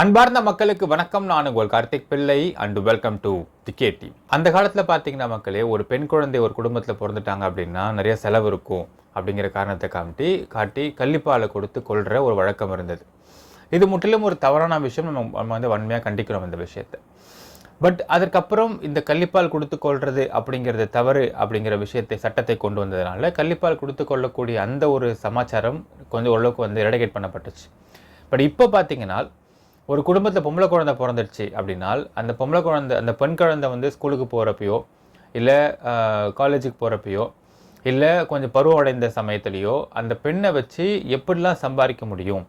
அன்பார்ந்த மக்களுக்கு வணக்கம். நான் உங்கள் Karthik Pillai. And welcome to the K D அந்த காலத்தில் பார்த்தீங்கன்னா மக்களே ஒரு பெண் குழந்தை ஒரு குடும்பத்தில் பிறந்துட்டாங்க அப்படின்னா நிறைய செலவு இருக்கும் அப்படிங்கிற காரணத்தை காமிட்டி காட்டி கள்ளிப்பாலை கொடுத்து கொள்கிற ஒரு வழக்கம் இருந்தது. இது முற்றிலும் ஒரு தவறான விஷயம். நம்ம நம்ம வந்து வன்மையாக கண்டிக்கிறோம் இந்த விஷயத்தை. பட் அதற்கப்புறம் இந்த கள்ளிப்பால் கொடுத்து கொள்வது அப்படிங்கிறது தவறு அப்படிங்கிற விஷயத்தை சட்டத்தை கொண்டு வந்ததுனால கள்ளிப்பால் கொடுத்து கொள்ளக்கூடிய அந்த ஒரு சமாச்சாரம் கொஞ்சம் ஓரளவுக்கு வந்து எரடிகேட் பண்ணப்பட்டுச்சு. பட் இப்போ பார்த்தீங்கன்னா ஒரு குடும்பத்தில் பொம்பளை குழந்தை பிறந்துடுச்சு அப்படின்னால் அந்த பொம்பளை குழந்தை அந்த பெண் குழந்தை வந்து ஸ்கூலுக்கு போகிறப்பையோ இல்லை காலேஜுக்கு போகிறப்பையோ இல்லை கொஞ்சம் பருவம் அடைந்த சமயத்துலேயோ அந்த பெண்ணை வச்சு எப்படிலாம் சம்பாதிக்க முடியும்?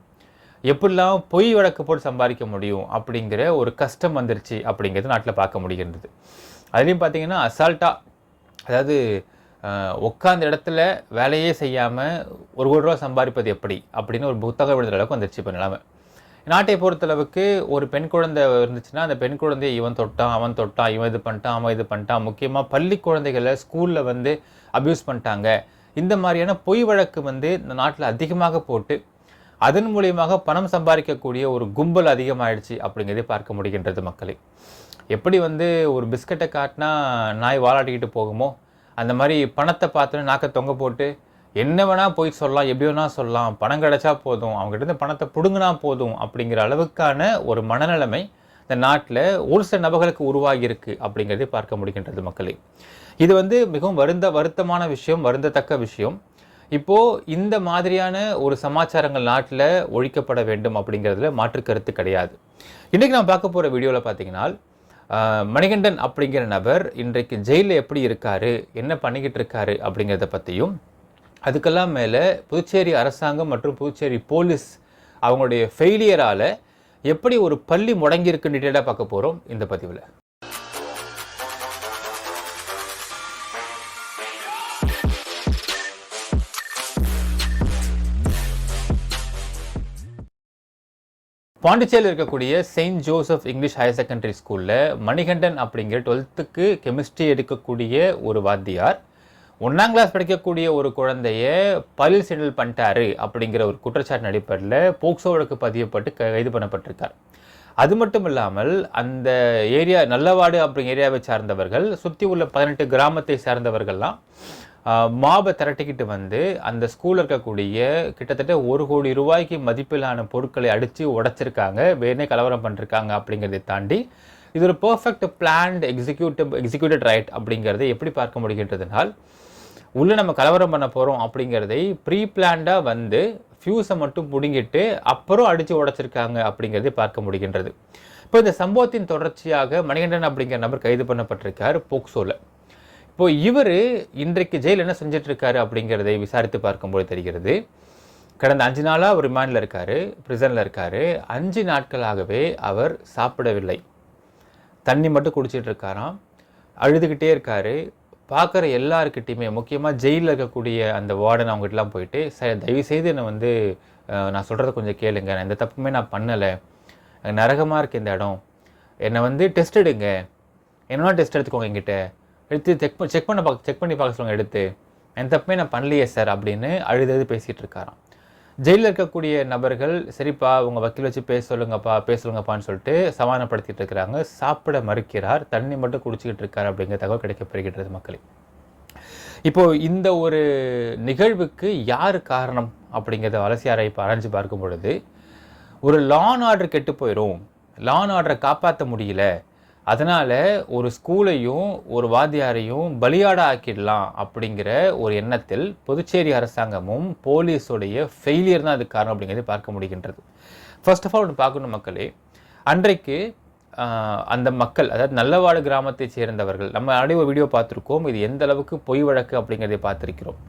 எப்படிலாம் பொய் வழக்கு போட்டு சம்பாதிக்க முடியும்? அப்படிங்கிற ஒரு கஷ்டம் வந்துருச்சு அப்படிங்கிறது நாட்டில் பார்க்க முடிகின்றது. அதுலேயும் பார்த்தீங்கன்னா அசால்ட்டாக அதாவது உட்காந்த இடத்துல வேலையே செய்யாமல் ஒரு கோடி ரூபா சம்பாதிப்பது எப்படி? அப்படின்னு ஒரு புத்தகம் எழுதுற அளவுக்கு வந்துருச்சு இப்போ நிலமை. நாட்டை பொறுத்தளவுக்கு ஒரு பெண் குழந்தை இருந்துச்சுன்னா அந்த பெண் குழந்தையை இவன் தொட்டான் அவன் தொட்டான் இவன் இது பண்ணிட்டான் அவன் இது பண்ணிட்டான். முக்கியமாக பள்ளி குழந்தைகளை ஸ்கூலில் வந்து அப்யூஸ் பண்ணிட்டாங்க. இந்த மாதிரியான பொய் வழக்கு வந்து இந்த நாட்டில் அதிகமாக போட்டு அதன் மூலியமாக பணம் சம்பாதிக்கக்கூடிய ஒரு கும்பல் அதிகமாகிடுச்சு அப்படிங்கிறதை பார்க்க முடிகின்றது மக்களை. எப்படி வந்து ஒரு பிஸ்கட்டை காட்டினா நாய் வாலாட்டிக்கிட்டு போகுமோ அந்த மாதிரி பணத்தை பார்த்து நாக்க தொங்க போட்டு என்ன வேணால் போய் சொல்லலாம் எப்படி வேணால் சொல்லலாம் பணம் கிடைச்சா போதும் அவங்ககிட்ட பணத்தை பிடுங்கினா போதும் அப்படிங்கிற அளவுக்கான ஒரு மனநிலைமை இந்த நாட்டில் ஒரு சில நபர்களுக்கு உருவாகியிருக்கு அப்படிங்கிறதை பார்க்க முடிகின்றது மக்களே. இது வந்து மிகவும் வருந்த வருத்தமான விஷயம் வருந்தத்தக்க விஷயம். இப்போது இந்த மாதிரியான ஒரு சமாச்சாரங்கள் நாட்டில் ஒழிக்கப்பட வேண்டும் அப்படிங்கிறதுல மாற்று கருத்து கிடையாது. இன்றைக்கி நான் பார்க்க போகிற வீடியோவில் பார்த்தீங்கன்னா மணிகண்டன் அப்படிங்கிற நபர் இன்றைக்கு ஜெயிலில் எப்படி இருக்காரு என்ன பண்ணிக்கிட்டு இருக்காரு அப்படிங்கிறத பற்றியும் அதுக்கெல்லாம் மேலே புதுச்சேரி அரசாங்கம் மற்றும் புதுச்சேரி போலீஸ் அவங்களுடைய ஃபெயிலியரால் எப்படி ஒரு பள்ளி முடங்கியிருக்கு டீட்டெயிலாக பார்க்க போகிறோம் இந்த பதிவில். பாண்டிச்சேரியில் இருக்கக்கூடிய Saint Joseph English higher secondary ஸ்கூலில் மணிகண்டன் அப்படிங்கிற டுவெல்த்துக்கு கெமிஸ்ட்ரி எடுக்கக்கூடிய ஒரு வாத்தியார். ஒன்றாம் கிளாஸ் படிக்கக்கூடிய ஒரு குழந்தைய பல் சிண்டல் பண்ணிட்டாரு அப்படிங்கிற ஒரு குற்றச்சாட்டு அடிப்படையில் போக்சோ வழக்கு பதியப்பட்டு கைது பண்ணப்பட்டிருக்கார். அது மட்டும் இல்லாமல் அந்த ஏரியா நல்லவாடு அப்படிங்கிற ஏரியாவை சார்ந்தவர்கள் சுற்றி உள்ள பதினெட்டு கிராமத்தை சார்ந்தவர்கள்லாம் மாபை திரட்டிக்கிட்டு வந்து அந்த ஸ்கூலில் இருக்கக்கூடிய கிட்டத்தட்ட ஒரு கோடி ரூபாய்க்கு மதிப்பிலான பொருட்களை அடித்து உடைச்சிருக்காங்க வேணே கலவரம் பண்ணிருக்காங்க அப்படிங்கிறதை தாண்டி இது ஒரு perfect planned executive executed right அப்படிங்கிறத எப்படி பார்க்க முடிகின்றதுனால் உள்ளே நம்ம கலவரம் பண்ண போகிறோம் அப்படிங்கிறதை ப்ரீ பிளான்டாக வந்து ஃபியூஸை மட்டும் பிடுங்கிட்டு அப்புறம் அடித்து உடைச்சிருக்காங்க அப்படிங்கிறதை பார்க்க முடிகின்றது. இப்போ இந்த சம்பவத்தின் தொடர்ச்சியாக மணிகண்டன் அப்படிங்கிற நபர் கைது பண்ணப்பட்டிருக்கார் போக்சோவில் இப்போ இவர் இன்றைக்கு ஜெயில் என்ன செஞ்சிட்ருக்காரு அப்படிங்கிறதை விசாரித்து பார்க்கும்போது தெரிகிறது. கடந்த அஞ்சு நாளாக அவர் ரிமாண்டில் இருக்கார் ப்ரிசனில் இருக்கார். அஞ்சு நாட்களாகவே அவர் சாப்பிடவில்லை. தண்ணி மட்டும் குடிச்சிட்டு இருக்காராம் அழுதுகிட்டே இருக்காரு. பார்க்குற எல்லாருக்கிட்டையுமே முக்கியமாக ஜெயிலில் இருக்கக்கூடிய அந்த வார்டன் அவங்ககிட்டலாம் போயிட்டு ச தயவு செய்து என்னை வந்து நான் சொல்கிறத கொஞ்சம் கேளுங்க. நான் எந்த தப்புமே நான் பண்ணலை. நரகமாக இருக்குது இந்த இடம். என்னை வந்து டெஸ்ட் எடுங்க. என்னன்னா டெஸ்ட் எடுத்துக்கோங்க எங்கிட்ட எடுத்து செக் பண்ணி செக் பண்ண பார்க்க செக் பண்ணி பார்க்க சொல்லுங்க எடுத்து. எந்த தப்புமே நான் பண்ணலையே சார் அப்படின்னு அழுதது பேசிகிட்டு இருக்காராம். ஜெயிலில் இருக்கக்கூடிய நபர்கள் சரிப்பா உங்கள் வக்கீல் வச்சு பேச சொல்லுங்கப்பா பேச சொல்லுங்கப்பான்னு சொல்லிட்டு சமாதானப்படுத்திட்டு இருக்கிறாங்க. சாப்பிட மறுக்கிறார். தண்ணி மட்டும் குடிச்சிக்கிட்டு இருக்கார் அப்படிங்கிற தகவல் கிடைக்கப்பெறுகின்றது மக்களே. இப்போது இந்த ஒரு நிகழ்வுக்கு யார் காரணம் அப்படிங்கிறத அலசி இப்போ அரைஞ்சு பார்க்கும் பொழுது ஒரு லான் ஆர்டர் கெட்டு போயிடும் லான் ஆர்டரை காப்பாற்ற முடியல. அதனால் ஒரு ஸ்கூலையும் ஒரு வாத்தியாரையும் பலியாட ஆக்கிடலாம் அப்படிங்கிற ஒரு எண்ணத்தில் புதுச்சேரி அரசாங்கமும் போலீஸோடைய ஃபெயிலியர் தான் அதுக்கு காரணம் அப்படிங்கிறதை பார்க்க முடிகின்றது. ஃபர்ஸ்ட் ஆஃப் ஆல் ஒன்று பார்க்கணும் மக்களே. அன்றைக்கு அந்த மக்கள் அதாவது நல்லவாடு கிராமத்தை சேர்ந்தவர்கள் நம்ம ஆல்ரெடி ஒரு வீடியோ பார்த்துருக்கோம். இது எந்த அளவுக்கு பொய் வழக்கு அப்படிங்கிறதை பார்த்துருக்கிறோம்.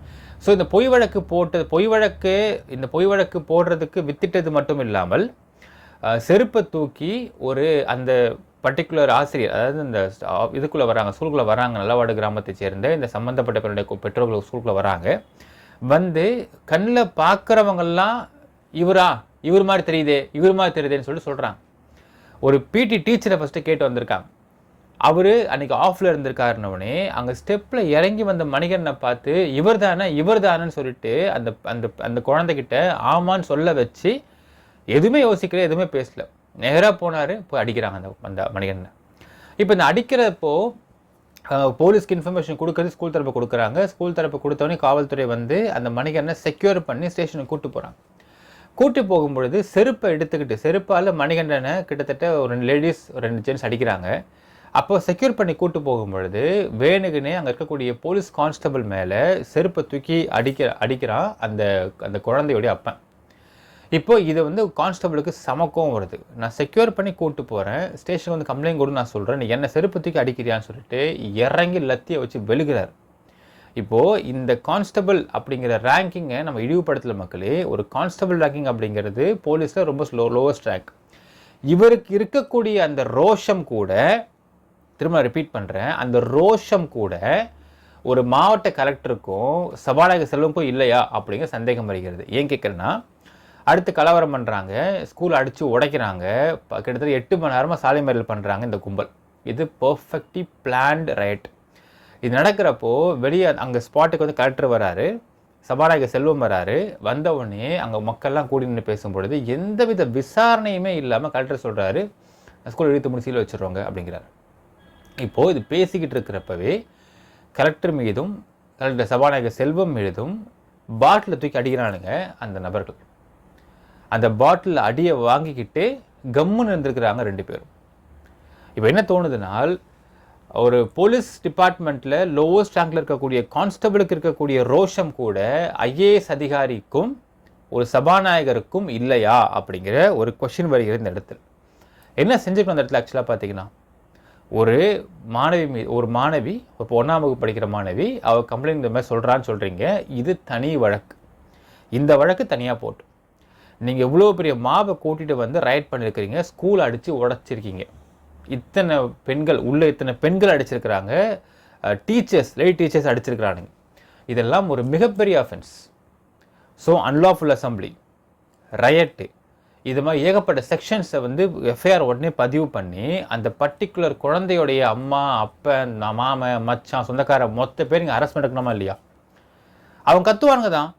ஸோ இந்த பொய் வழக்கு போட்டது பொய் வழக்கு இந்த பொய் வழக்கு போடுறதுக்கு வித்திட்டது மட்டும் இல்லாமல் செருப்பை தூக்கி ஒரு அந்த பர்டிகுலர் ஆசிரியர் அதாவது இந்த இதுக்குள்ளே வராங்க ஸ்கூலுக்குள்ளே வராங்க நல்லவாடு கிராமத்தை சேர்ந்த இந்த சம்மந்தப்பட்ட பெண்ணுடைய பெற்றோர்கள் ஸ்கூலுக்குள்ளே வராங்க. வந்து கண்ணில் பார்க்குறவங்கெல்லாம் இவரா இவர் மாதிரி தெரியுதே இவர் மாதிரி தெரியுதேன்னு சொல்லிட்டு சொல்கிறாங்க ஒரு பிடி டீச்சரை ஃபஸ்ட்டு கேட்டு வந்திருக்காங்க. அவர் அன்றைக்கி ஆஃபில் இருந்திருக்காருனவனே அங்கே ஸ்டெப்பில் இறங்கி வந்த மணிகரனை பார்த்து இவர் தானே இவர் தானேன்னு சொல்லிட்டு அந்த அந்த அந்த குழந்தைகிட்ட ஆமான்னு சொல்ல வச்சு எதுவுமே யோசிக்கல எதுவுமே பேசல. நேராக போனார் போய் அடிக்கிறாங்க அந்த அந்த மணிகண்டனை இப்போ இந்த அடிக்கிறப்போ போலீஸ்க்கு இன்ஃபர்மேஷன் கொடுக்கறது ஸ்கூல் தரப்பு கொடுக்குறாங்க. ஸ்கூல் தரப்பு கொடுத்தோடனே காவல்துறை வந்து அந்த மணிகண்டனை செக்யூர் பண்ணி ஸ்டேஷனுக்கு கூட்டு போகிறாங்க கூட்டி போகும்பொழுது செருப்பை எடுத்துக்கிட்டு செருப்பால் மணிகண்டனை கிட்டத்தட்ட ஒரு ரெண்டு லேடிஸ் ஒரு ரெண்டு ஜென்ஸ் அடிக்கிறாங்க. அப்போ செக்யூர் பண்ணி கூட்டு போகும்பொழுது வேணுக்குன்னே அங்கே இருக்கக்கூடிய போலீஸ் கான்ஸ்டபிள் மேலே செருப்பை தூக்கி அடிக்கிற அடிக்கிறான் அந்த அந்த குழந்தையோடைய அப்பன். இப்போ இது வந்து கான்ஸ்டபிளுக்கு சமக்கம் வருது. நான் செக்யூர் பண்ணி கூட்டு போகிறேன் ஸ்டேஷனுக்கு வந்து கம்ப்ளைண்ட் கொடு நான் சொல்கிறேன் நீ என்ன செருப்பு தூக்கி அடிக்கிறியான்னு சொல்லிட்டு இறங்கி லத்தியை வச்சு வெளுகிறார். இப்போது இந்த கான்ஸ்டபிள் அப்படிங்கிற ரேங்கிங்கை நம்ம இழிவுபடுத்தல மக்களே ஒரு கான்ஸ்டபிள் ரேங்கிங் அப்படிங்கிறது போலீஸில் ரொம்ப ஸ்லோ லோவஸ்ட் ரேங்க் இவருக்கு இருக்கக்கூடிய அந்த ரோஷம் கூட திரும்ப ரிப்பீட் பண்ணுறேன் அந்த ரோஷம் கூட ஒரு மாவட்ட கலெக்டருக்கும் சபாநாயகர் செல்வமுக்கும் இல்லையா அப்படிங்கிற சந்தேகம் வருகிறது. ஏன் கேட்குறேன்னா அடுத்து கலவரம் பண்ணுறாங்க ஸ்கூல் அடித்து உடைக்கிறாங்க கிட்டத்தட்ட எட்டு மணி நேரமாக சாலை மறியல் பண்ணுறாங்க இந்த கும்பல். இது பர்ஃபெக்ட்லி பிளான்ட் ரைட் இது நடக்கிறப்போ வெளியே அங்கே ஸ்பாட்டுக்கு வந்து கலெக்டர் வராரு சபாநாயகர் செல்வம் வராரு வந்த உடனே அங்கே மக்கள்லாம் கூடி நின்று பேசும்பொழுது எந்தவித விசாரணையுமே இல்லாமல் கலெக்டர் சொல்கிறாரு ஸ்கூல் இழுத்து முடிச்சியில் வச்சுருவாங்க அப்படிங்கிறார். இப்போது இது பேசிக்கிட்டு இருக்கிறப்பவே கலெக்டர் மீதும் கலெக்டர் சபாநாயகர் செல்வம் மீதும் பாட்டில் தூக்கி அடிக்கிறானுங்க அந்த நபர்கள். அந்த பாட்டில் அடியை வாங்கிக்கிட்டு கம்முன்னு இருந்திருக்கிறாங்க ரெண்டு பேரும். இப்போ என்ன தோணுதுனால் ஒரு போலீஸ் டிபார்ட்மெண்ட்டில் லோவஸ்ட் ரேங்கில் இருக்கக்கூடிய கான்ஸ்டபிளுக்கு இருக்கக்கூடிய ரோஷம் கூட ஐஏஎஸ் அதிகாரிக்கும் ஒரு சபாநாயகருக்கும் இல்லையா அப்படிங்கிற ஒரு கொஷின் வருகிற இந்த இடத்துல. என்ன செஞ்சுக்கணும் அந்த இடத்துல ஆக்சுவலாக பார்த்தீங்கன்னா? ஒரு மாணவி மீ ஒரு மாணவி இப்போ ஒன்றாம் வகுப்பு படிக்கிற மாணவி அவள் கம்ப்ளைண்ட் இந்த மாதிரி சொல்கிறான்னு சொல்கிறீங்க இது தனி வழக்கு. இந்த வழக்கு தனியாக போட்டு. நீங்கள் இவ்வளோ பெரிய மாவை கூட்டிகிட்டு வந்து ரைட் பண்ணியிருக்கிறீங்க ஸ்கூல் அடித்து உடச்சிருக்கீங்க. இத்தனை பெண்கள் உள்ளே இத்தனை பெண்கள் அடிச்சிருக்கிறாங்க. டீச்சர்ஸ் லேடி டீச்சர்ஸ் அடிச்சிருக்கிறானுங்க. இதெல்லாம் ஒரு மிகப்பெரிய offence so unlawful assembly riot இது மாதிரி ஏகப்பட்ட செக்ஷன்ஸை வந்து எஃப்ஐஆர் உடனே பதிவு பண்ணி அந்த பர்டிகுலர் குழந்தையுடைய அம்மா அப்பன் மாமன் மச்சான் சொந்தக்கார மொத்த பேர் இங்கே அரெஸ்ட் பண்ணிருக்கணுமா இல்லையா? அவங்க கத்துவானுங்க தான்.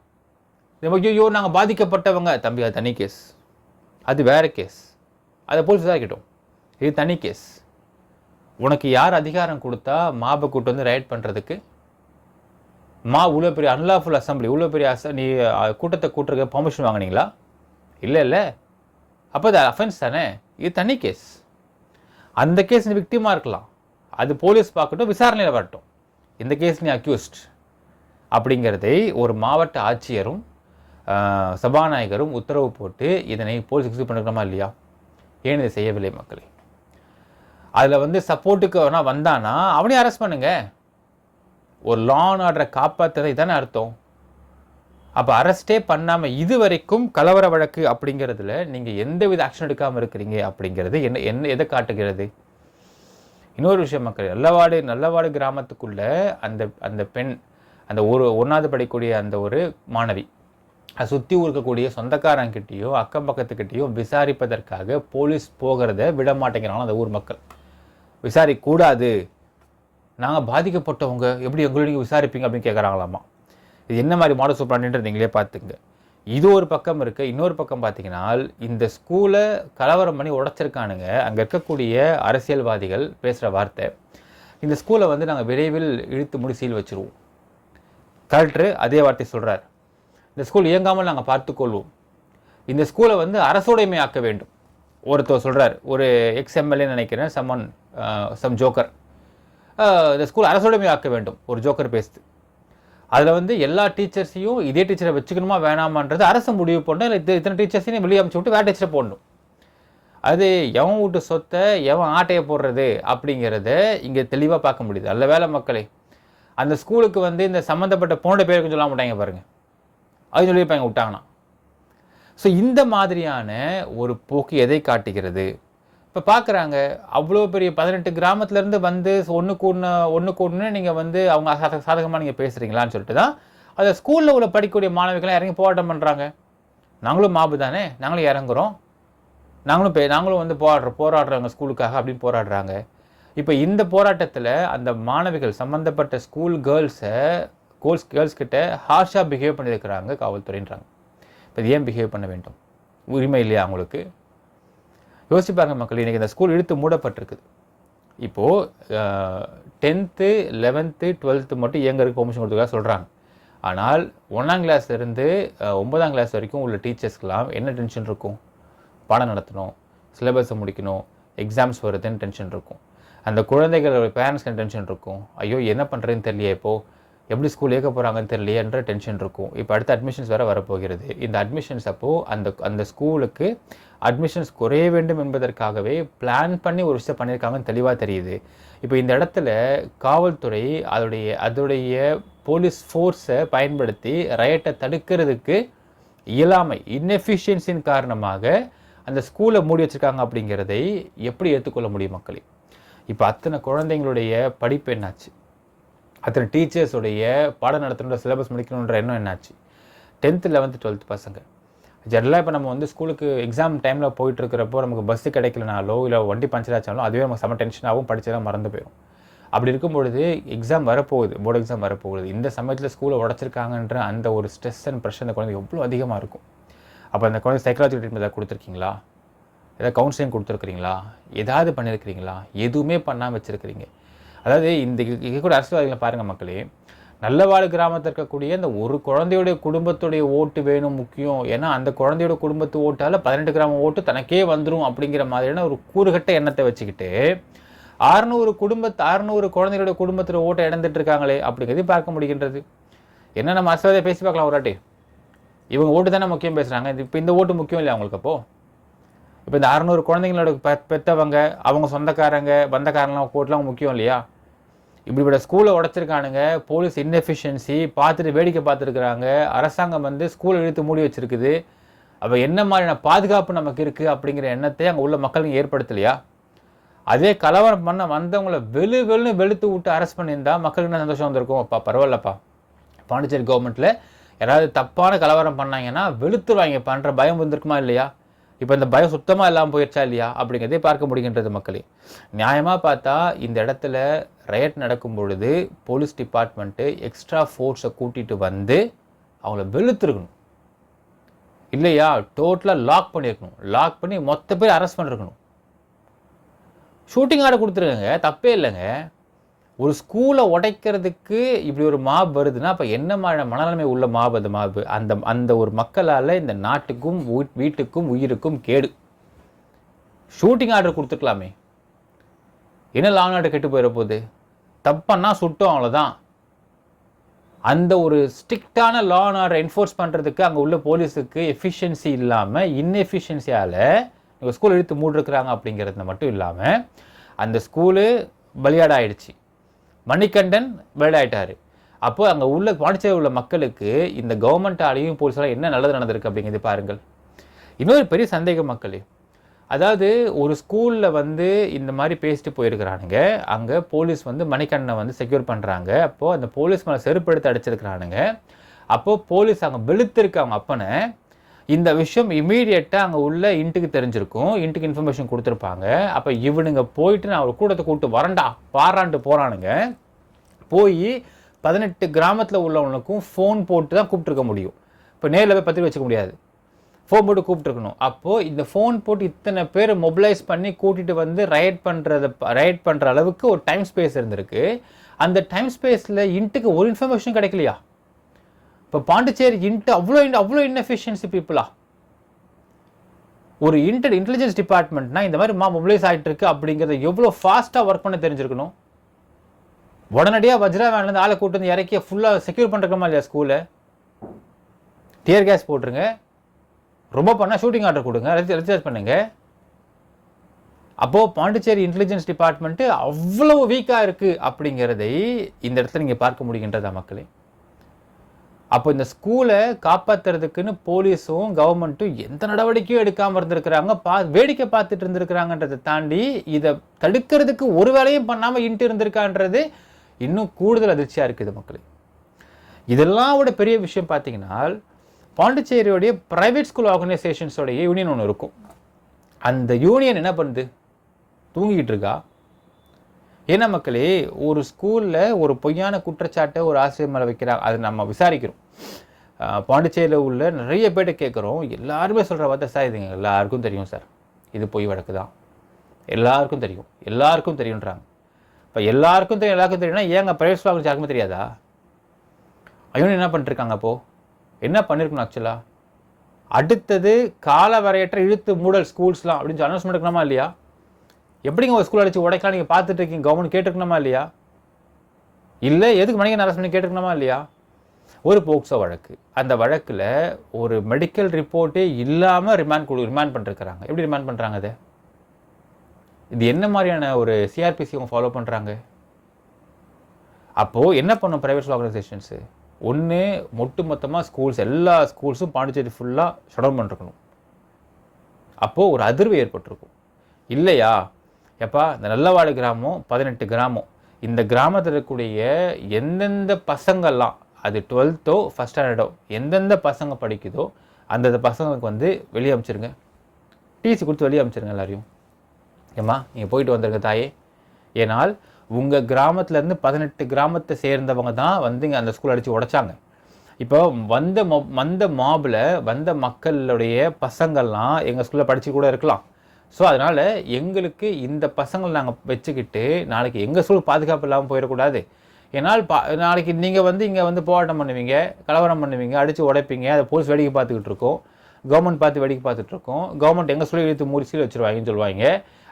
நம்ம ஐயோ நாங்கள் பாதிக்கப்பட்டவங்க. தம்பி அது தனி கேஸ் அது வேறு கேஸ் அதை போலீஸ் விசாரிக்கட்டும் இது தனி கேஸ் உனக்கு யார் அதிகாரம் கொடுத்தா மாபை கூட்டு வந்து ரைட் பண்ணுறதுக்கு மா இவ்வளோ பெரிய அன்லாஃபுல் அசம்பிளி இவ்வளோ பெரிய அச நீ கூட்டத்தை கூட்டுறக்க பர்மிஷன் வாங்குனீங்களா? இல்லை இல்லை. அப்போ அது அஃபென்ஸ் தானே? இது தனி கேஸ் அந்த கேஸ் நீ விக்டிமாக இருக்கலாம். அது போலீஸ் பார்க்கட்டும் விசாரணையில் வரட்டும். இந்த கேஸ் நீ அக்யூஸ்ட் அப்படிங்கிறதை ஒரு மாவட்ட ஆட்சியரும் சபாநாயகரும் உத்தரவு போட்டு இதனை போலீஸ் எக்ஸிக்யூட் பண்ணிருக்கணுமா இல்லையா? ஏன் இதை செய்யவில்லை மக்களே? அதில் வந்து சப்போர்ட்டுக்கு வேணா வந்தானா? அவனையும் அரெஸ்ட் பண்ணுங்க. ஒரு லான் ஆர்டரை காப்பாற்றுறது இதானே அர்த்தம். அப்போ அரெஸ்டே பண்ணாமல் இது வரைக்கும் கலவர வழக்கு அப்படிங்கிறதுல நீங்கள் எந்த வித ஆக்ஷன் எடுக்காமல் இருக்கிறீங்க அப்படிங்கிறது என்ன என்ன எதை காட்டுகிறது? இன்னொரு விஷயம் மக்கள் நல்லவாடு நல்லவாடு கிராமத்துக்குள்ளே அந்த அந்த பெண் அந்த ஒரு ஒன்றாவது படிக்கக்கூடிய அந்த ஒரு மாணவி சுற்றி இருக்கக்கூடிய சொந்தக்காரங்கிட்டேயோ அக்கம் பக்கத்துக்கிட்டேயோ விசாரிப்பதற்காக போலீஸ் போகிறத விட மாட்டேங்கிறாங்க அந்த ஊர் மக்கள். விசாரிக்கூடாது. நாங்கள் பாதிக்கப்பட்டவங்க. எப்படி எங்களை நீங்கள் விசாரிப்பீங்க அப்படின்னு கேட்குறாங்களாமா இது என்ன மாதிரி மாடல் சூப்பரான்றது நீங்களே பார்த்துங்க இது ஒரு பக்கம் இருக்குது இன்னொரு பக்கம் பார்த்தீங்கன்னா இந்த ஸ்கூலை கலவரம் பண்ணி உடச்சிருக்கானுங்க. அங்கே இருக்கக்கூடிய அரசியல்வாதிகள் பேசுகிற வார்த்தை. இந்த ஸ்கூலை வந்து நாங்கள் விரைவில் இழுத்து முடி சீல் வச்சுருவோம். கலெக்டர் அதே வார்த்தை சொல்கிறார் இந்த ஸ்கூல் இயங்காமல் நாங்கள் பார்த்துக்கொள்வோம். இந்த ஸ்கூலை வந்து அரசுடைமையாக்க வேண்டும். ஒருத்தர் சொல்கிறார் ஒரு எக்ஸ்எம்எல்ஏ நினைக்கிறேன் சம்மன் சம் ஜோக்கர் இந்த ஸ்கூல் அரசுடைமையாக்க வேண்டும் ஒரு ஜோக்கர் பேசுது அதில் வந்து எல்லா டீச்சர்ஸையும் இதே டீச்சரை வச்சுக்கணுமா வேணாமான்றது அரசு முடிவு பண்ணணும் இல்லை இது இத்தனை டீச்சர்ஸையும் வெளியே அமுச்சு விட்டு வேறு டீச்சரை போடணும். அது எவன் வீட்டு சொத்தை எவன் ஆட்டையை போடுறது அப்படிங்கிறத இங்கே தெளிவாக பார்க்க முடியுது. அல்ல வேலை மக்களே அந்த ஸ்கூலுக்கு வந்து இந்த சம்மந்தப்பட்ட போன பேருக்கு சொல்ல மாட்டாங்க பாருங்க. அது இப்போ விட்டாங்கன்னா ஸோ இந்த மாதிரியான ஒரு போக்கு எதை காட்டுகிறது? இப்போ பார்க்குறாங்க அவ்வளோ பெரிய பதினெட்டு கிராமத்துலேருந்து வந்து ஒன்று கூடின ஒன்று கூடனே நீங்கள் வந்து அவங்க சாதக சாதகமாக நீங்கள் பேசுகிறீங்களான்னு சொல்லிட்டு தான் அதை ஸ்கூலில் உள்ள படிக்கக்கூடிய மாணவிகள்லாம் இறங்கி போராட்டம் பண்ணுறாங்க நாங்களும் மாபு தானே? நாங்களும் இறங்குறோம். நாங்களும் பே நாங்களும் வந்து போராடுறோம் போராடுறாங்க ஸ்கூலுக்காக அப்படின்னு போராடுறாங்க. இப்போ இந்த போராட்டத்தில் அந்த மாணவிகள் சம்மந்தப்பட்ட ஸ்கூல் கேர்ள்ஸை கோல்ஸ் கேர்ள்ஸ் கிட்ட ஹார்ஷாக பிஹேவ் பண்ணியிருக்கிறாங்க காவல்துறைன்றாங்க. இப்போ ஏன் பிஹேவ் பண்ண வேண்டும்? உரிமை இல்லையா அவங்களுக்கு? யோசிப்பாங்க மக்கள் இன்றைக்கி இந்த ஸ்கூல் இழுத்து மூடப்பட்டிருக்குது. இப்போது டென்த்து லெவன்த்து டுவெல்த்து மட்டும் இயங்கறதுக்கு பெர்மிஷன் கொடுத்துருக்கா சொல்கிறாங்க ஆனால் ஒன்றாம் கிளாஸ்லேருந்து ஒன்பதாம் கிளாஸ் வரைக்கும் உள்ள டீச்சர்ஸ்க்கெலாம் என்ன டென்ஷன் இருக்கும்? பாடம் நடத்தணும் சிலபஸை முடிக்கணும் எக்ஸாம்ஸ் வருதுன்னு டென்ஷன் இருக்கும். அந்த குழந்தைகளோட பேரண்ட்ஸ்க்கு டென்ஷன் இருக்கும்? ஐயோ என்ன பண்ணுறதுன்னு தெரியலையே இப்போது எப்படி ஸ்கூல் ஏற்க போகிறாங்கன்னு தெரியலையேன்ற டென்ஷன் இருக்கும். இப்போ அடுத்த அட்மிஷன்ஸ் வேறு வரப்போகிறது. இந்த அட்மிஷன்ஸ் அப்போது அந்த அந்த ஸ்கூலுக்கு அட்மிஷன்ஸ் குறைய வேண்டும் என்பதற்காகவே பிளான் பண்ணி ஒரு விஷயம் பண்ணியிருக்காங்கன்னு தெளிவாக தெரியுது. இப்போ இந்த இடத்துல காவல்துறை அதோடைய அதோடைய போலீஸ் ஃபோர்ஸை பயன்படுத்தி ரயட்டை தடுக்கிறதுக்கு இயலாமை இன்எஃபிஷியன்சின் காரணமாக அந்த ஸ்கூலை மூடி வச்சுருக்காங்க அப்படிங்கிறதை எப்படி ஏற்றுக்கொள்ள முடியும் மக்களே? இப்போ அத்தனை குழந்தைங்களுடைய படிப்பு என்னாச்சு? அத்தனை டீச்சர்ஸுடைய பாடம் நடத்தணுன்ற சிலபஸ் முடிக்கணுன்ற எண்ணம் என்னாச்சு? டென்த்து லெவன்த்து டுவெல்த்து பசங்க. ஜென்ரலாக இப்போ நம்ம வந்து ஸ்கூலுக்கு எக்ஸாம் டைமில் போயிட்டு இருக்கிறப்போ நமக்கு பஸ்ஸு கிடைக்கலனாலோ இல்லை வண்டி பஞ்சர் ஆச்சாலும் அதுவே நமக்கு செம டென்ஷனாகவும் படிச்சதெல்லாம் மறந்து போயிடும் அப்படி இருக்கும் பொழுது எக்ஸாம் வரப்போகுது போர்டு எக்ஸாம் வரப்போகுது. இந்த சமயத்தில் ஸ்கூலை உடச்சிருக்காங்கன்ற அந்த ஒரு ஸ்ட்ரெஸ் அண்ட் ப்ரெஷர் அந்த குழந்தை எவ்வளோ அதிகமாக இருக்கும்? அப்போ அந்த குழந்தை சைக்காலஜி ட்ரீட்மெண்ட் ஏதாவது கொடுத்துருக்கீங்களா? ஏதாவது கவுன்சிலிங் கொடுத்துருக்குறீங்களா? ஏதாவது பண்ணியிருக்கிறீங்களா எதுவுமே பண்ணாமல் வச்சுருக்கிறீங்க. அதாவது இந்த இருக்கக்கூடிய கூட அரசியல்வாதிகளை பாருங்கள் மக்களே. நல்லவாடு கிராமத்தில் இருக்கக்கூடிய அந்த ஒரு குழந்தையுடைய குடும்பத்துடைய ஓட்டு வேணும் முக்கியம். ஏன்னா அந்த குழந்தையோட குடும்பத்து ஓட்டால் பதினெட்டு கிராமம் ஓட்டு தனக்கே வந்துடும் அப்படிங்கிற மாதிரியான ஒரு கூறுகட்ட எண்ணத்தை வச்சுக்கிட்டு அறுநூறு குடும்பத்து அறுநூறு குழந்தைகளுடைய குடும்பத்தில் ஓட்டை இழந்துட்டு இருக்காங்களே அப்படிங்கிறதையும் பார்க்க முடிகின்றது. என்ன நம்ம அரசியல்வாதியை பேசி பார்க்கலாம் ஒரு வாட்டி. இவங்க ஓட்டு தானே முக்கியம் பேசுகிறாங்க இப்போ இந்த ஓட்டு முக்கியம் இல்லையா அவங்களுக்கு அப்போது இப்போ இந்த அறநூறு குழந்தைங்களோட பெ பெற்றவங்க அவங்க சொந்தக்காரங்க பந்தக்காரங்களாம் ஓட்டுலாம் முக்கியம் இல்லையா? இப்படிப்பட்ட ஸ்கூலை உடச்சிருக்கானுங்க. போலீஸ் இன்எஃபிஷியன்சி பார்த்துட்டு வேடிக்கை பார்த்துருக்குறாங்க. அரசாங்கம் வந்து ஸ்கூலை இழுத்து மூடி வச்சுருக்குது. அப்போ என்ன மாதிரியான பாதுகாப்பு நமக்கு இருக்குது அப்படிங்கிற எண்ணத்தை அங்கே உள்ள மக்களுக்கு ஏற்படுத்தலையா? அதே கலவரம் பண்ண வந்தவங்கள வெளு வெளுன்னு வெளுத்து விட்டு அரெஸ்ட் பண்ணியிருந்தால் மக்களுக்கு என்ன சந்தோஷம் வந்திருக்கும்? அப்பா பரவாயில்லப்பா. பாண்டிச்சேரி கவர்மெண்ட்டில் யாராவது தப்பான கலவரம் பண்ணாங்கன்னா வெளுத்துருவாங்க. பண்ணுற பயம் வந்திருக்குமா இல்லையா? இப்போ இந்த பயம் சுத்தமாக இல்லாமல் போயிடுச்சா இல்லையா அப்படிங்கிறதே பார்க்க முடிகின்றது மக்களே. நியாயமாக பார்த்தா இந்த இடத்துல ரயட் நடக்கும் பொழுது போலீஸ் டிபார்ட்மெண்ட்டு எக்ஸ்ட்ரா ஃபோர்ஸை கூட்டிகிட்டு வந்து அவங்கள வெளுத்துருக்கணும். இல்லையா? டோட்டலாக லாக் பண்ணியிருக்கணும் லாக் பண்ணி மொத்த பேர் அரெஸ்ட் பண்ணிருக்கணும். ஷூட்டிங் ஆர்டர் கொடுத்துருக்கங்க. தப்பே இல்லைங்க. ஒரு ஸ்கூலை உடைக்கிறதுக்கு இப்படி ஒரு மாப் வருதுன்னா அப்போ என்ன மாதிரி மனநிலைமை உள்ள மாப் அது மாபு? அந்த அந்த ஒரு மக்களால் இந்த நாட்டுக்கும் வீட்டுக்கும் உயிருக்கும் கேடு. ஷூட்டிங் ஆர்டர் கொடுத்துருக்கலாமே என்ன லாங் ஆர்டர் கெட்டு போயிட போகுது தப்பன்னா சுட்டும் அவ்வளோதான் அந்த ஒரு ஸ்ட்ரிக்டான லா அண்ட் ஆர்டர் என்ஃபோர்ஸ் பண்ணுறதுக்கு அங்கே உள்ள போலீஸுக்கு எஃபிஷியன்சி இல்லாமல் இன்எஃபிஷியன்சியால் எங்கள் ஸ்கூல் இழுத்து மூடிருக்கிறாங்க அப்படிங்கிறது மட்டும் இல்லாமல் அந்த ஸ்கூலு பலியாடாயிடுச்சு. மணிகண்டன் வேலையாயிட்டார். அப்போ அங்கே உள்ள பாண்டிச்சேரி உள்ள மக்களுக்கு இந்த கவர்மெண்ட்டாலையும் போலீஸால் என்ன நல்லது நடந்திருக்கு அப்படிங்கிறது பாருங்கள். இன்னொரு பெரிய சந்தேகம் மக்களே. அதாவது ஒரு ஸ்கூலில் வந்து இந்த மாதிரி பேசிட்டு போயிருக்கிறானுங்க. அங்கே போலீஸ் வந்து மணிக்கண்ணனை வந்து செக்யூர் பண்ணுறாங்க அப்போது அந்த போலீஸ் மேலே செருப்பு எடுத்து அடிச்சிருக்கிறானுங்க. அப்போது போலீஸ் அங்கே வெளுத்திருக்கு அவங்க அப்பனை இந்த விஷயம் இமீடியட்டாக அங்கே உள்ள இன்ட்டுக்கு தெரிஞ்சிருக்கும். இன்ட்டுக்கு இன்ஃபர்மேஷன் கொடுத்துருப்பாங்க. அப்போ இவனுங்க போயிட்டு நான் ஒரு கூட்டத்தை கூப்பிட்டு வரண்டா பாரான்ட்டு போகிறானுங்க போய் பதினெட்டு கிராமத்தில் உள்ளவனுக்கும் ஃபோன் போட்டு தான் கூப்பிட்டுருக்க முடியும். இப்போ நேரில் போய் பத்திரிக்கை வச்சுக்க முடியாது. ஃபோன் போட்டு கூப்பிட்டுருக்கணும். அப்போது இந்த ஃபோன் போட்டு இத்தனை பேர் மொபிலைஸ் பண்ணி கூட்டிகிட்டு வந்து ரைட் பண்ணுறத ரைட் பண்ணுற அளவுக்கு ஒரு டைம் ஸ்பேஸ் இருந்திருக்கு. அந்த டைம் ஸ்பேஸில் இன்ட்டுக்கு ஒரு இன்ஃபர்மேஷன் கிடைக்கலையா? இப்போ பாண்டிச்சேரி இன்ட்டு அவ்வளோ அவ்வளோ இன்எஃபிஷியன்சி பீப்புளா ஒரு இன்டர் இன்டெலிஜென்ஸ் டிபார்ட்மெண்ட்னா இந்த மாதிரி மா மொபிலைஸ் ஆகிட்டு இருக்கு அப்படிங்கிறத எவ்வளோ ஃபாஸ்ட்டாக ஒர்க் பண்ண தெரிஞ்சிருக்கணும்? உடனடியாக வஜ்ரா வேன்லேருந்து ஆளை கூட்டு வந்து இறக்கி ஃபுல்லாக செக்யூர் பண்ணுறக்கமா இல்லையா ஸ்கூலு டியர் கேஸ் போட்டுருங்க. ரொம்ப பண்ணால் ஷூட்டிங் ஆர்டர் கொடுங்க. ரிசார்ஜ் பண்ணுங்க. அப்போது பாண்டிச்சேரி இன்டெலிஜென்ஸ் டிபார்ட்மெண்ட்டு அவ்வளோ வீக்காக இருக்குது அப்படிங்கிறதை இந்த இடத்துல நீங்கள் பார்க்க முடிகின்றதா மக்களே? அப்போ இந்த ஸ்கூலை காப்பாற்றுறதுக்குன்னு போலீஸும் கவர்மெண்ட்டும் எந்த நடவடிக்கையும் எடுக்காமல் இருந்திருக்கிறாங்க. பா வேடிக்கை பார்த்துட்டு இருந்திருக்கிறாங்கன்றதை தாண்டி இதை தடுக்கிறதுக்கு ஒரு வேலையும் பண்ணாமல் இன்ட்டு இருந்திருக்கான்றது இன்னும் கூடுதல் அதிர்ச்சியாக இருக்குது மக்களே. இதெல்லாம் விட பெரிய விஷயம் பார்த்தீங்கன்னா பாண்டிச்சேரியோடைய ப்ரைவேட் ஸ்கூல் ஆர்கனைசேஷன்ஸோடைய யூனியன் ஒன்று இருக்கும். அந்த யூனியன் என்ன பண்ணுது? தூங்கிக்கிட்டு இருக்கா? ஏன்னா மக்களே ஒரு ஸ்கூலில் ஒரு பொய்யான குற்றச்சாட்டை ஒரு ஆசிரியர் மேலே வைக்கிறாங்க. அது நம்ம விசாரிக்கிறோம். பாண்டிச்சேரியில் உள்ள நிறைய பேர்ட்ட கேட்குறோம் எல்லாருமே சொல்கிற வார்த்தை சார் இதுங்க எல்லாருக்கும் தெரியும் சார். இது பொய் வழக்கு தான். எல்லாருக்கும் தெரியும். எல்லாருக்கும் தெரியுன்றாங்க. இப்போ எல்லாருக்கும் தெரியும் எல்லாருக்கும் தெரியும்னா ஏங்க பிரைவேட் ஸ்கூல் யாருக்குமே தெரியாதா? ஐயோன்னு என்ன பண்ணிட்டுருக்காங்க அப்போது என்ன பண்ணியிருக்கணும் ஆக்சுவலாக அடுத்தது கால வரையற்ற இழுத்து மூடல் ஸ்கூல்ஸ்லாம் அப்படின்னு சொல்லி அனௌன்ஸ்மெண்ட் இருக்கணுமா இல்லையா? எப்படிங்க ஒரு ஸ்கூல் அடிச்சு உடைக்கலாம் நீங்கள் பார்த்துட்டு இருக்கீங்க கவர்மெண்ட் கேட்டுருக்கணுமா இல்லையா? இல்லை எதுக்கு மணிக்கு அரசு பண்ணி கேட்டுருக்கணுமா இல்லையா? ஒரு போக்சோ வழக்கு. அந்த வழக்கில் ஒரு மெடிக்கல் ரிப்போர்ட்டே இல்லாமல் ரிமாண்ட் கொடு ரிமாண்ட் பண்ணிருக்கிறாங்க எப்படி ரிமாண்ட் பண்ணுறாங்க அதை? இது என்ன மாதிரியான ஒரு சிஆர்பிசி அவங்க ஃபாலோ பண்ணுறாங்க அப்போது என்ன பண்ணும் ப்ரைவேட் ஆர்கனைசேஷன்ஸு ஒன்று மொட்டு மொத்தமாக ஸ்கூல்ஸ் எல்லா ஸ்கூல்ஸும் பாண்டிச்சேரி ஃபுல்லாக ஷடவுன் பண்ணிருக்கணும் அப்போது ஒரு அதிர்வு ஏற்பட்டிருக்கும் இல்லையா? எப்பா இந்த நல்லவாடு கிராமம் பதினெட்டு கிராமம். இந்த கிராமத்தில் இருக்கக்கூடிய எந்தெந்த பசங்கள்லாம் அது டுவெல்த்தோ ஃபஸ்ட் ஸ்டாண்டர்டோ எந்தெந்த பசங்க படிக்குதோ அந்தந்த பசங்களுக்கு வந்து வெளியே அனுப்பிச்சிருங்க டிசி கொடுத்து வெளியே அமிச்சிருங்க எல்லாரையும். ஏம்மா நீங்கள் போயிட்டு வந்துருங்க தாயே. ஏனால் உங்கள் கிராமத்துலேருந்து பதினெட்டு கிராமத்தை சேர்ந்தவங்க தான் வந்து இங்கே அந்த ஸ்கூல் அடித்து உடைச்சாங்க. இப்போ வந்த மொ வந்த மாபில் வந்த மக்களுடைய பசங்கள்லாம் எங்கள் ஸ்கூலில் படித்து கூட இருக்கலாம். ஸோ அதனால் எங்களுக்கு இந்த பசங்களை நாங்கள் வச்சுக்கிட்டு நாளைக்கு எங்கள் ஸ்கூல் பாதுகாப்பு இல்லாமல் போயிடக்கூடாது. ஏன்னால் பா நாளைக்கு நீங்கள் வந்து இங்கே வந்து போராட்டம் பண்ணுவீங்க கலவரம் பண்ணுவீங்க அடித்து உடைப்பீங்க அதை போலீஸ் வேடிக்கை பார்த்துக்கிட்டு இருக்கோம். கவர்மெண்ட் பார்த்து வேடிக்கை பார்த்துட்டு இருக்கோம். கவர்மெண்ட் எங்கள் சொல்லி இழுத்து மூடி சீல் வச்சுருவாங்கன்னு சொல்லுவாங்க.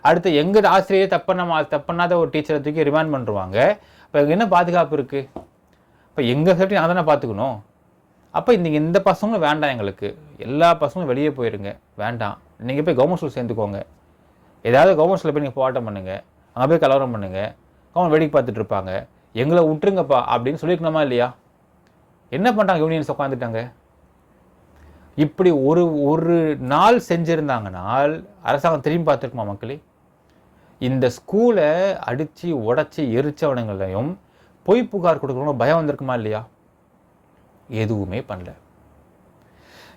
அடுத்து எங்கள் ஆசிரியர் தப்பண்ண தப்பண்ணாத ஒரு டீச்சரை தூக்கி ரிமாண்ட் பண்ணுவாங்க இப்போ எங்கள் என்ன பாதுகாப்பு இருக்குது இப்போ எங்கள் சேஃப்டி நான் தானே பார்த்துக்கணும். அப்போ இந்த இந்த பசங்களும் வேண்டாம் எங்களுக்கு. எல்லா பசங்களும் வெளியே போயிருங்க. வேண்டாம். நீங்கள் போய் கவர்மெண்ட் ஸ்கூல் சேர்ந்துக்கோங்க. ஏதாவது கவர்மெண்ட் ஸ்கூலில் போய் நீங்கள் போராட்டம் பண்ணுங்கள் அங்கே போய் கலவரம் பண்ணுங்கள் கவர்மெண்ட் வேடிக்கை பார்த்துட்டு இருப்பாங்க. எங்களை விட்டுருங்கப்பா அப்படின்னு சொல்லியிருக்கணுமா இல்லையா? என்ன பண்ணுறாங்க யூனியன்ஸ் உட்காந்துட்டாங்க இப்படி ஒரு ஒரு நாள் செஞ்சுருந்தாங்கனால் அரசாங்கம் திரும்பி பார்த்துருக்குமா மக்களே? இந்த ஸ்கூலை அடித்து உடச்சி எரிச்சவனுங்களையும் பொய் புகார் கொடுக்கணும் பயம் வந்திருக்குமா இல்லையா? எதுவுமே பண்ணல.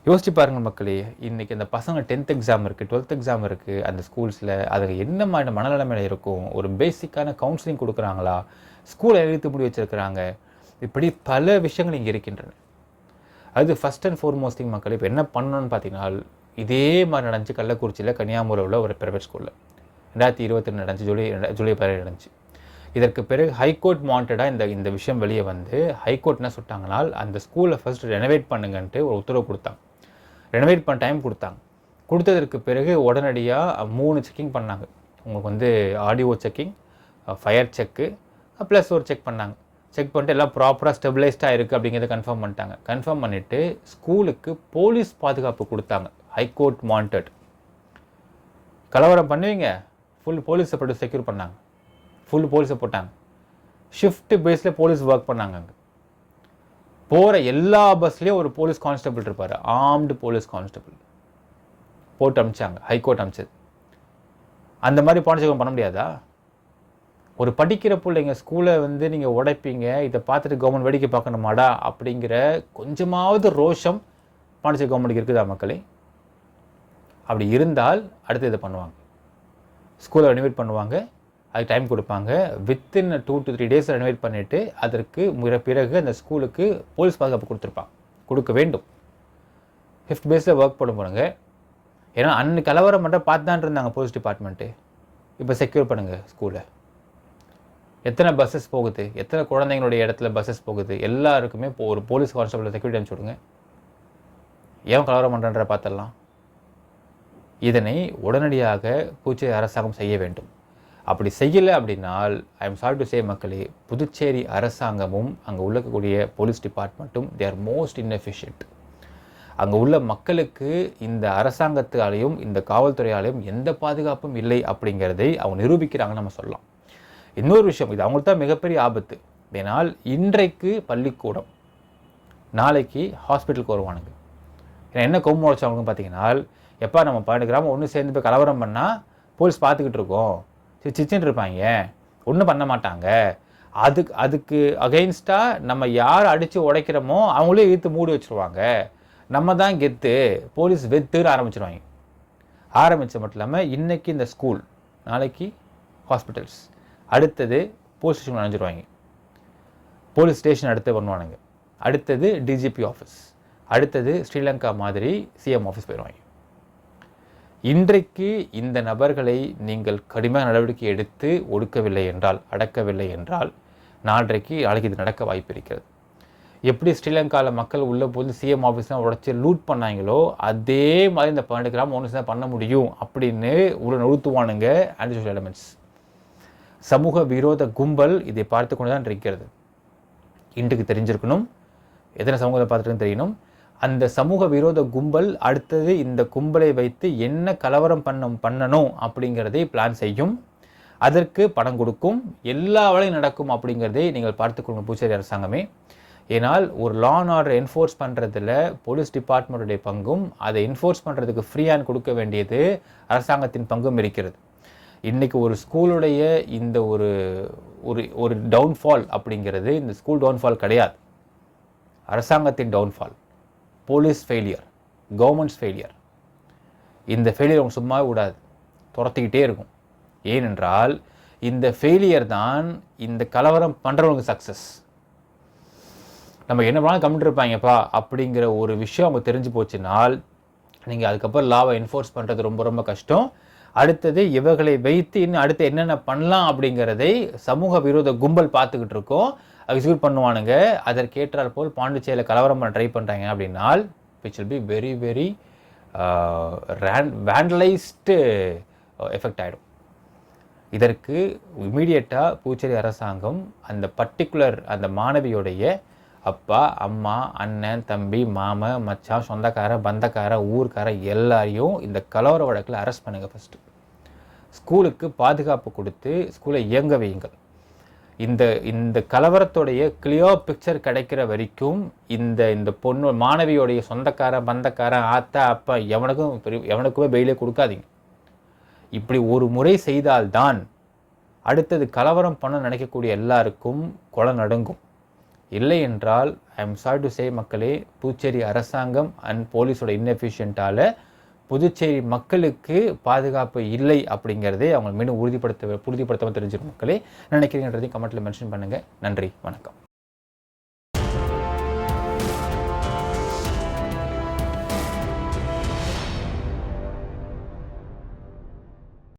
யோசிச்சு பாருங்கள் மக்களே இன்றைக்கி அந்த பசங்க டென்த் எக்ஸாம் இருக்குது டுவெல்த் எக்ஸாம் இருக்குது அந்த ஸ்கூல்ஸில் அதுக்கு என்ன மாதிரி மனநிலைமையில் இருக்கும் ஒரு பேசிக்கான கவுன்சிலிங் கொடுக்குறாங்களா? ஸ்கூலை எழுத்து முடி வச்சுருக்கிறாங்க. இப்படி பல விஷயங்கள் இங்கே இருக்கின்றன. அது ஃபஸ்ட் அண்ட் ஃபோர்மோஸ்ட் திங் மக்கள் இப்போ என்ன பண்ணணும்னு பார்த்தீங்கன்னா இதே மாதிரி நடந்துச்சு. கள்ளக்குறிச்சியில் கன்னியாகுமரியில் உள்ள ஒரு பிரைவேட் ஸ்கூலில் ரெண்டாயிரத்தி இருபத்தி ரெண்டு நடந்துச்சு ஜூலை ஜூலை பதினேழு நடந்துச்சு. இதற்கு பிறகு ஹைகோர்ட் வாண்டடாக இந்த இந்த விஷயம் வெளியே வந்து ஹைகோர்ட் என்ன சொல்லிட்டாங்கனால் அந்த ஸ்கூலை ஃபஸ்ட் ரெனோவேட் பண்ணுங்கன்ட்டு ஒரு உத்தரவு கொடுத்தாங்க. ரெனோவேட் பண்ண டைம் கொடுத்தாங்க. கொடுத்ததற்கு பிறகு உடனடியாக மூணு செக்கிங் பண்ணாங்க. உங்களுக்கு வந்து audio checking fire check plus ஒரு செக் பண்ணாங்க. செக் பண்ணிட்டு எல்லாம் ப்ராப்பராக ஸ்டெபிளைஸ்டாக இருக்குது அப்படிங்கிறத கன்ஃபார்ம் பண்ணிட்டாங்க. கன்ஃபார்ம் பண்ணிவிட்டு ஸ்கூலுக்கு போலீஸ் பாதுகாப்பு கொடுத்தாங்க. ஹைகோர்ட் மாண்டட் கலவரம் பண்ணுவீங்க. ஃபுல் போலீஸ் போட்டு செக்யூர் பண்ணாங்க. ஃபுல் போலீஸை போட்டாங்க. ஷிஃப்ட் பேஸில் போலீஸ் ஒர்க் பண்ணாங்க அங்கே. போகிற எல்லா பஸ்லேயும் ஒரு போலீஸ் கான்ஸ்டபிள் இருப்பார். ஆர்ம்டு போலீஸ் கான்ஸ்டபிள் போட்டு அமிச்சாங்க. ஹைகோர்ட் அமிச்சது. அந்த மாதிரி பாண்டிச்சேரி பண்ண முடியாதா? ஒரு படிக்கிற பிள்ளைங்க ஸ்கூலை வந்து நீங்கள் உடைப்பீங்க இதை பார்த்துட்டு கவர்மெண்ட் வேடிக்கை பார்க்கணுமாடா அப்படிங்கிற கொஞ்சமாவது ரோஷம் பாண்டிச்சேரி கவர்மெண்ட்டுக்கு இருக்குதா மக்களே? அப்படி இருந்தால் அடுத்து இதை பண்ணுவாங்க. ஸ்கூலை ரெனோவேட் பண்ணுவாங்க அதுக்கு டைம் கொடுப்பாங்க. Within two to three days renovate பண்ணிவிட்டு அதற்கு மிக பிறகு அந்த ஸ்கூலுக்கு போலீஸ் பாதுகாப்பு கொடுத்துருப்பாங்க. கொடுக்க வேண்டும். ஃபிஃப்த் பேஸில் ஒர்க் பண்ண போகிறாங்க ஏன்னா அன்னைக்கு கலவரம் மட்டும் பார்த்து தான் இருந்தாங்க போலீஸ் டிபார்ட்மெண்ட்டு இப்போ செக்யூர் பண்ணுங்கள் ஸ்கூலை எத்தனை பஸ்ஸஸ் போகுது? எத்தனை குழந்தைங்களுடைய இடத்துல பஸ்ஸஸ் போகுது? எல்லாருக்குமே இப்போ ஒரு போலீஸ் கான்ஸ்டபிள் செக்யூரிட்டி அனுப்பிச்சு விடுங்க. ஏன் கலவரம் பண்ணுறன்ற பார்த்துடலாம். இதனை உடனடியாக பூச்சேரி அரசாங்கம் செய்ய வேண்டும். அப்படி செய்யலை அப்படின்னால் I am sorry to say மக்களே புதுச்சேரி அரசாங்கமும் அங்கே உள்ளக்கூடிய போலீஸ் டிபார்ட்மெண்ட்டும் தே ஆர் மோஸ்ட் இன்எஃபிஷியன்ட் அங்கே உள்ள மக்களுக்கு இந்த அரசாங்கத்தாலேயும் இந்த காவல்துறையாலையும் எந்த பாதுகாப்பும் இல்லை அப்படிங்கிறதை அவங்க நிரூபிக்கிறாங்கன்னு நம்ம சொல்லலாம். இன்னொரு விஷயம் இது அவங்களுக்கு தான் மிகப்பெரிய ஆபத்து. ஏன்னால் இன்றைக்கு பள்ளிக்கூடம் நாளைக்கு ஹாஸ்பிட்டலுக்கு வருவானுங்க. ஏன்னா என்ன கொம்பு உழைச்சவங்களுக்கு பார்த்தீங்கன்னா எப்போ நம்ம பன்னெண்டு கிராமம் ஒன்று சேர்ந்து போய் கலவரம் பண்ணால் போலீஸ் பார்த்துக்கிட்டு இருக்கோம். சிச்சின்னு இருப்பாங்க. ஒன்றும் பண்ண மாட்டாங்க. அதுக்கு அதுக்கு அகெயின்ஸ்டாக நம்ம யார் அடித்து உடைக்கிறோமோ அவங்களே இழுத்து மூடி வச்சுருவாங்க. நம்ம தான் கெத்து போலீஸ் வெத்துன்னு ஆரம்பிச்சிருவாங்க. ஆரம்பித்த மட்டும் இல்லாமல் இன்றைக்கி இந்த ஸ்கூல் நாளைக்கு ஹாஸ்பிட்டல்ஸ் அடுத்தது போலீஸ் ஸ்டேஷன் அணைஞ்சிருவாங்க போலீஸ் ஸ்டேஷன் அடுத்து பண்ணுவானுங்க. அடுத்தது டிஜிபி ஆஃபீஸ் அடுத்தது ஸ்ரீலங்கா மாதிரி சிஎம் ஆஃபீஸ் போயிடுவாங்க. இன்றைக்கு இந்த நபர்களை நீங்கள் கடுமையான நடவடிக்கை எடுத்து ஒடுக்கவில்லை என்றால் அடக்கவில்லை என்றால் நாளைக்கு நாளைக்கு இது நடக்க வாய்ப்பு இருக்கிறது. எப்படி ஸ்ரீலங்காவில் மக்கள் உள்ளே போது சிஎம் ஆஃபீஸ்லாம் உடச்சி லூட் பண்ணாங்களோ அதே மாதிரி இந்த பன்னெண்டு கிராம் ஒன்று தான் பண்ண முடியும் அப்படின்னு உள்ள நொழுத்துவானுங்க ஆன்டி சோஷியல் எலமெண்ட்ஸ் சமூக விரோத கும்பல் இதை பார்த்து கொண்டு தான் இருக்கிறது. இன்றைக்கு தெரிஞ்சிருக்கணும். எத்தனை சமூகத்தை பார்த்துட்டு தெரியணும். அந்த சமூக விரோத கும்பல் அடுத்தது இந்த கும்பலை வைத்து என்ன கலவரம் பண்ண பண்ணணும் அப்படிங்கிறதை பிளான் செய்யும். அதற்கு பணம் கொடுக்கும். எல்லா வேலையும் நடக்கும் அப்படிங்கிறதை நீங்கள் பார்த்துக்கொள்ளணும் பூச்சேரி அரசாங்கமே. ஏனால் ஒரு லா அண்ட் ஆர்டர் என்ஃபோர்ஸ் பண்ணுறதுல போலீஸ் டிபார்ட்மெண்ட்டுடைய பங்கும் அதை என்ஃபோர்ஸ் பண்ணுறதுக்கு ஃப்ரீயான் கொடுக்க வேண்டியது அரசாங்கத்தின் பங்கும் இருக்கிறது. இன்றைக்கி ஒரு ஸ்கூலுடைய இந்த ஒரு ஒரு ஒரு டவுன்ஃபால் அப்படிங்கிறது இந்த ஸ்கூல் டவுன்ஃபால் கிடையாது. அரசாங்கத்தின் downfall police failure government's failure இந்த ஃபெயிலியர் அவங்க சும்மா விடாது துரத்திக்கிட்டே இருக்கும். ஏனென்றால் இந்த ஃபெயிலியர் தான் இந்த கலவரம் பண்ணுறவங்க சக்ஸஸ் நம்ம என்ன பண்ணாலும் கம்மிட்டு இருப்பாங்கப்பா அப்படிங்கிற ஒரு விஷயம் அவங்க தெரிஞ்சு போச்சுனால் நீங்கள் அதுக்கப்புறம் லாவை என்ஃபோர்ஸ் பண்ணுறது ரொம்ப ரொம்ப கஷ்டம். அடுத்தது இவர்களை வைத்து இன்னும் அடுத்து என்னென்ன பண்ணலாம் அப்படிங்கிறதை சமூக விரோத கும்பல் பார்த்துக்கிட்டு இருக்கோம். எக்ஸிக்யூட் பண்ணுவானுங்க. அதற்கேற்றால் போல் பாண்டிச்சேரியில் கலவரம் பண்ண ட்ரை பண்ணுறாங்க அப்படின்னால் which will be very very vandalised effect ஆகிடும் இதற்கு இமீடியட்டாக பூச்சேரி அரசாங்கம் அந்த பர்டிகுலர் அந்த மாணவியோடைய அப்பா அம்மா அண்ணன் தம்பி மாமா மச்சான் சொந்தக்காரன் பந்தக்காரன் ஊர்க்கார எல்லாரையும் இந்த கலவர வழக்கில் அரெஸ்ட் பண்ணுங்கள் ஃபஸ்ட்டு ஸ்கூலுக்கு பாதுகாப்பு கொடுத்து ஸ்கூலை இயங்க வையுங்கள். இந்த இந்த கலவரத்துடைய கிளியர் பிக்சர் கிடைக்கிற வரைக்கும் இந்த இந்த பொண்ணு மாணவியோடைய சொந்தக்காரன் பந்தக்காரன் ஆத்தா அப்பா எவனுக்கும் பெரிய எவனுக்குமே பெயிலே கொடுக்காதீங்க. இப்படி ஒரு முறை செய்தால்தான் அடுத்தது கலவரம் பண்ண நினைக்கக்கூடிய எல்லாருக்கும் குலம் நடுங்கும். இல்லை என்றால் I am sorry to say மக்களே புதுச்சேரி அரசாங்கம் அண்ட் போலீஸோட இன்எஃபிஷியண்ட்டால் புதுச்சேரி மக்களுக்கு பாதுகாப்பு இல்லை அப்படிங்கிறதே அவங்க மீண்டும் உறுதிப்படுத்த உறுதிப்படுத்தாமல் தெரிஞ்சிடும் மக்களே. நினைக்கிறீங்கன்றதையும் கமெண்ட்டில் மென்ஷன் பண்ணுங்கள் நன்றி வணக்கம்.